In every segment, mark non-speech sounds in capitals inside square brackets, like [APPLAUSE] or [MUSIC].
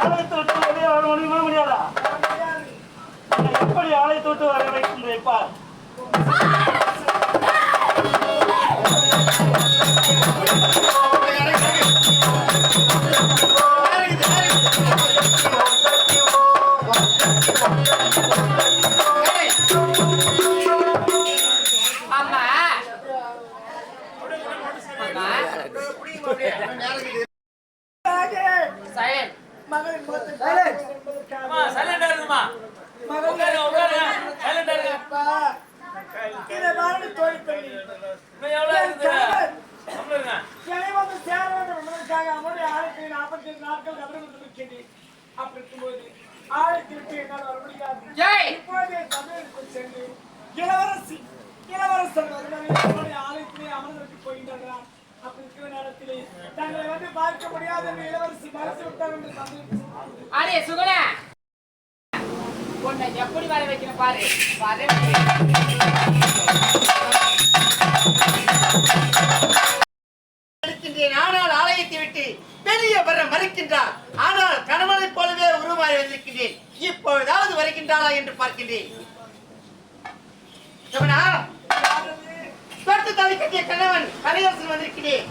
ஆலயத்தை விட்டு வெளியே வர முடியுமா முடியாதா எப்படி ஆலயத்தை விட்டு வர வைக்கின்றேன் இளவரசி இளவரசர் ஆலயத்திலே அமர்ந்திருக்கு போகின்றார் அப்படி இருக்கிற நேரத்திலே தங்களை வந்து பார்க்க முடியாது என்று இளவரசி மறைத்து விட்டார் என்று தமிழ் அடே சுகுண! உன்னை எப்படி வர வைக்கணும் பாரு. வர ஆனால் ஆலயத்தை விட்டு வர மறுக்கின்றார். ஆனால் கணவனைப் போலவே உருமாறி வந்திருக்கின்றேன். இப்பொழுதாவது வருகின்றாளா என்று பார்க்கின்றேன். எவனா? தொட்டு தலை கட்டிய கணவன் கலையரசன் வந்திருக்கிறேன்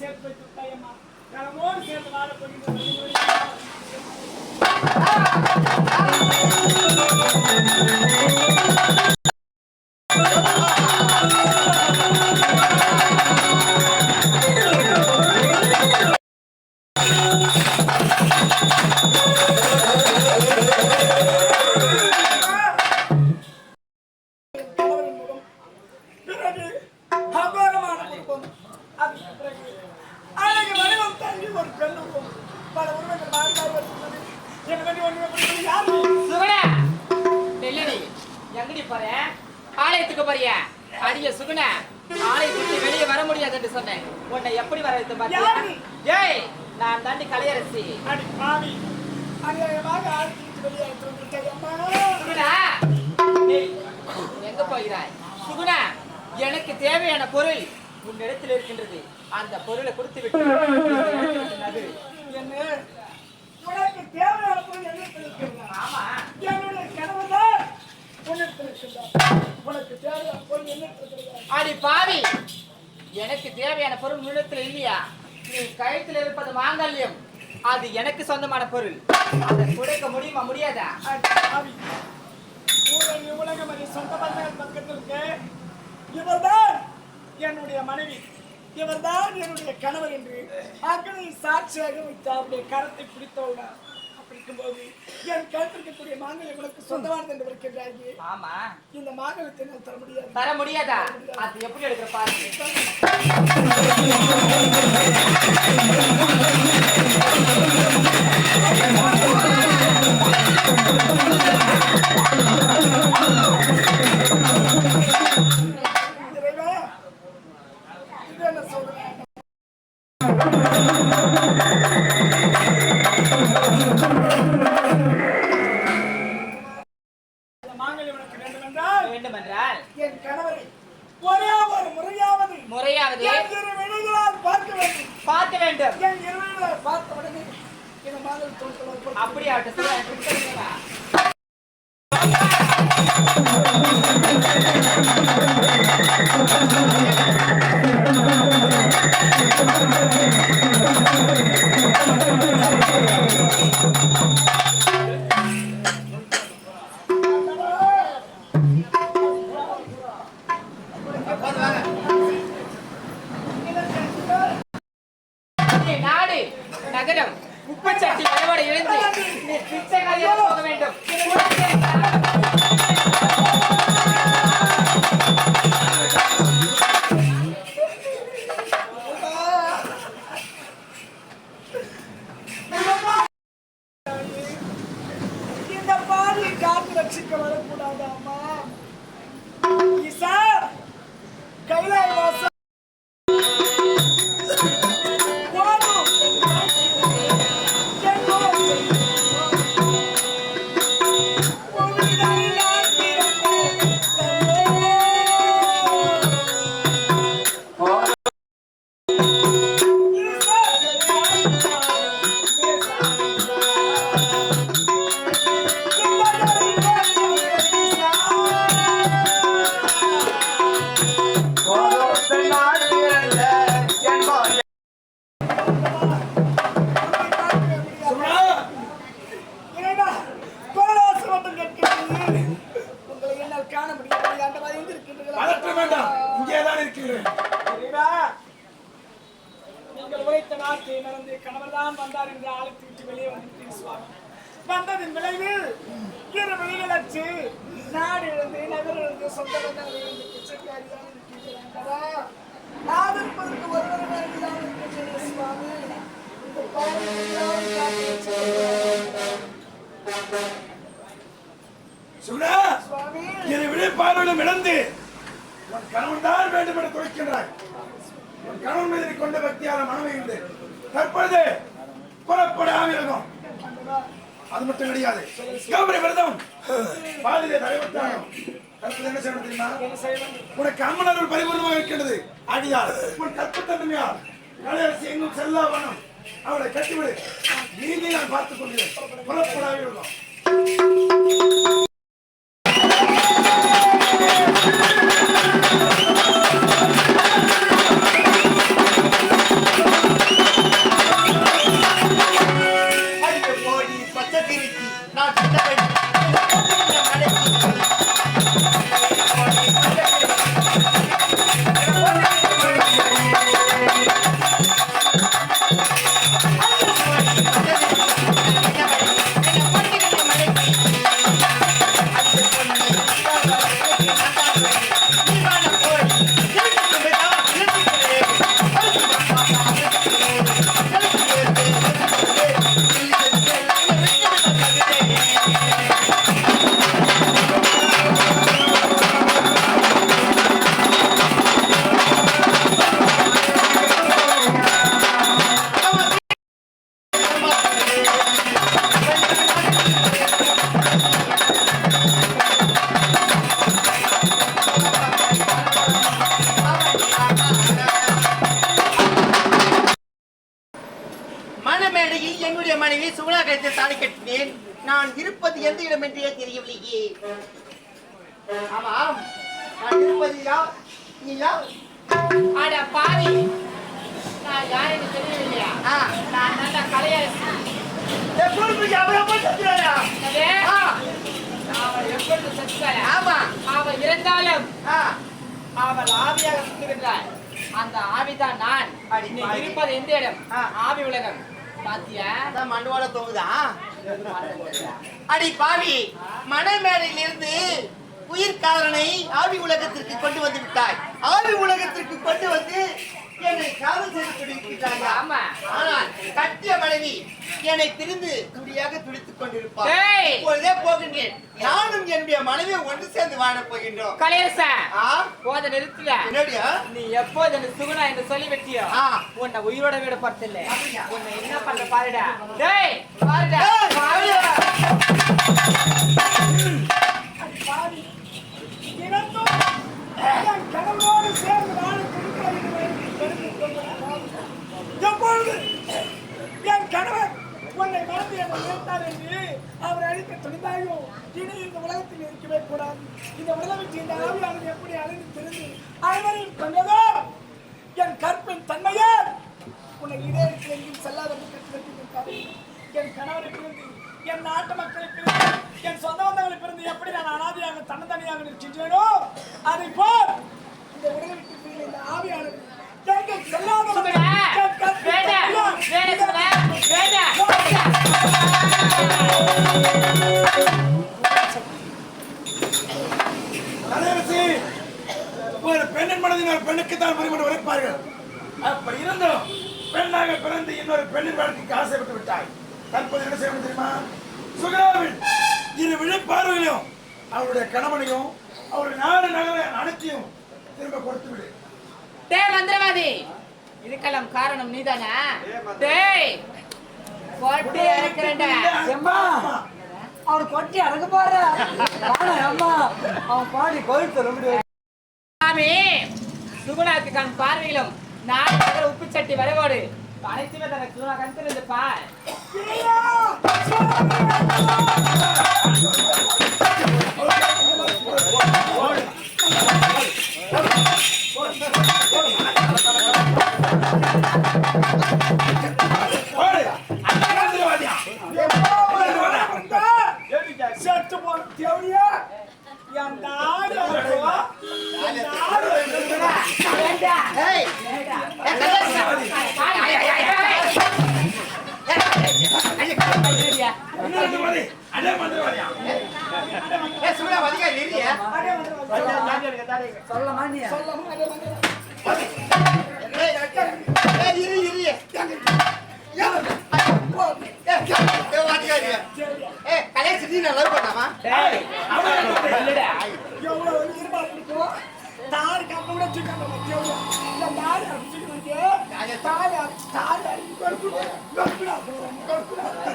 சேர்த்து வைத்து சேர்ந்து வாழ போகின்ற [LAUGHS] கணவரின் ஆலயத்துக்கு போறியா? அடிய சுகுண ஆலயத்துக்கு வெளியே வர முடியாது என்று சொன்னேன். உன்னை எப்படி வர வைத்து யாரு? ஏய் நான் தாண்டி கலையரசி. அடி பாவி அநியாயமாக வெளியே சுகுணா எங்க போகிறாய்? சுகுணா எனக்கு தேவையான பொருள் உன்னிடத்தில் இருக்கின்றது. அந்த பொருளை கொடுத்து விட்டு விட்டு. என்ன உனக்கு தேவையான பொருள் என்னிடத்தில் இருக்கிறதா? ஆமா என்னுடைய கணவன் தான் உன்னிடத்தில் இருக்கின்றார். உனக்கு தேவையான பொருள் என்னிடத்தில் இருக்கிறதா? அடி பாவி. எனக்கு தேவையான பொருள் உன்னிடத்தில் இல்லையா? நீ கழுத்தில் இருப்பது மாங்கல்யம். அது எனக்கு சொந்தமான பொருள். அதை கொடுக்க முடியுமா முடியாதா? உலகம் சொந்த பக்கத்தில் இருக்கு இவர்தான் என்னுடைய மனைவி. இவர்தான் என்னுடைய கணவர் என்று அக்னி சாட்சியாக வைத்து அவருடைய கரத்தை பிடித்தவுடன் அப்படி இருக்கும்போது என் கருத்து இருக்கக்கூடிய மாங்கல்யம் உனக்கு சொந்தமானது என்று இருக்கின்றாயே ஆமா. இந்த மாங்கல்யத்தை நான் தர முடியாது. தர முடியாதா? அது எப்படி எடுக்கிற பாரு முறையாவது பார்க்க வேண்டும். பார்க்க வேண்டும். என் இழந்து சொந்த பிச்சைக்காரியாக நான் இருப்பதற்கு சுவாமி. இந்த. சுகுணா விட பார்வையிடம் இழந்து உன் கணவன் தான் வேண்டும் என துடிக்கின்றாய். உன் கணவன் மீது கொண்ட பக்தியால மனமைந்து தற்பொழுது புறப்பட ஆமிரகம் அது மட்டும் கிடையாது. விரதம். பாலிலே தலைவட்டாகும் தற்போது என்ன செய்யணும் தெரியுமா? என்ன செய்யணும் உனக்கு அம்மனர்கள் பரிபூர்ணமாக இருக்கின்றது அடியார் உன் கற்பத்தன்மையால் கலையரசி எங்கும் செல்லா வண்ணம். அவளை கட்டிவிடு. நீங்க நான் பார்த்துக் கொள்கிறேன். புறப்படாவிடுவோம் மணமேடையில் என்னுடைய மனைவி சுகுணா கழித்து தாலி கட்டினேன். நான் இருப்பது எந்த இடம் என்றே தெரியவில்லையே. ஆமாம் நான் இருப்பது யார்? நீ யார்? அட பாவி. நான் யாருன்னு தெரியவில்லையா. நான் நல்ல கலையரசி. அவள் ஆமா. அவள் ஆவியாக சுத்துகின்றாள் அந்த ஆவிதான் நான். இருப்பது எந்த இடம். ஆவி உலகம். பாத்தியா? அதான் மண்டோட தொங்குதா? அடி பாவி மணமேடையில் இருந்து உயிர்காரனை ஆவி உலகத்திற்கு கொண்டு வந்து விட்டாய். ஆவி உலகத்திற்கு கொண்டு வந்து என்னை காதல் செய்து கொண்டிருக்கிறாயா ஆமா. மனைவி என்னை பிரிந்து துடியாக துடித்துக் கொண்டிருப்பார்! இப்பொழுதே போகின்றேன். நானும் என்னுடைய மனைவியை ஒன்று சேர்ந்து வாழப் போகின்றோம். கலையரசா ஆ? போத நிறுத்தில என்னடியா? நீ எப்போது என்ன சுகுணா என்று சொல்லி வெட்டியோ. உன்னை உயிரோட விட பத்தில்ல அப்படியா? உன்னை என்ன பண்ற பாருடா. டேய் பாருடா. ஐயோ இனி இந்த உலகத்தில் இருக்கவே கூடாது. இந்த உலகம் இந்த ஆவியானது எப்படி அழிந்து திரிந்து அனைவரையும் கொண்டதோ என் கற்பின் தன்மையே உன்னை இதே எங்கும் செல்லாத கட்டி என் கணவருக்கு என் நாட்டு மக்களுக்கு என் சொந்த பந்தங்களுக்கு இருந்து எப்படி நான் அனாதையாக தன்னந்தனியாக நிற்கின்றேனோ அதை போல் இந்த உலகை இந்த ஆவியானது ஒரு பெண்ணின் மனதில் ஒரு பெண்ணுக்கு தான் பரிமாணம் உரைப்பார்கள். அப்படி இருந்தும் பெண்ணாக பிறந்து இன்னொரு பெண்ணின் வாழ்க்கைக்கு ஆசைப்பட்டு விட்டாய். தற்போது என்ன செய்யணும் தெரியுமா? சுகராவின் இரு விழிப்பார்வையிலும் அவருடைய கணவனையும் அவருடைய நாடு நகர அனைத்தையும் திரும்ப கொடுத்து விடு டேய் மந்திரவாதி. இதுக்கெல்லாம் காரணம் நீதானா? டேய் போட்டு இருக்கிறேன்டா எம்மா அவன் கொட்டி அடங்க போற அம்மா அவன் பாடி கோயில் சொல்ல சாமி சுகுணாக்கு கண் பார்வையிலும் நான் உப்பு சட்டி வரவோடு. அனைத்துமே தனக்கு சுகுணா கண் தெரிந்து பார். மணி அடே மந்திரவாதியா ஏ ஏய், ஏய், இரு, இரு. ஏய். ஏய், நான் பண்ணாமா? இல்லடா. எவ்வளவு கூட இந்த அடிச்சுக்கிட்டு தாலி தாலி அடிச்சு கொடுக்குடா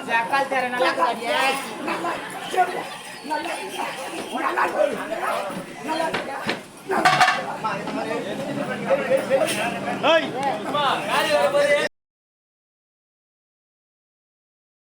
ஜக்கால் தர நல்லா இருக்காடியே. நல்லா நல்லா நல்லா நல்லா நல்லா அம்மா,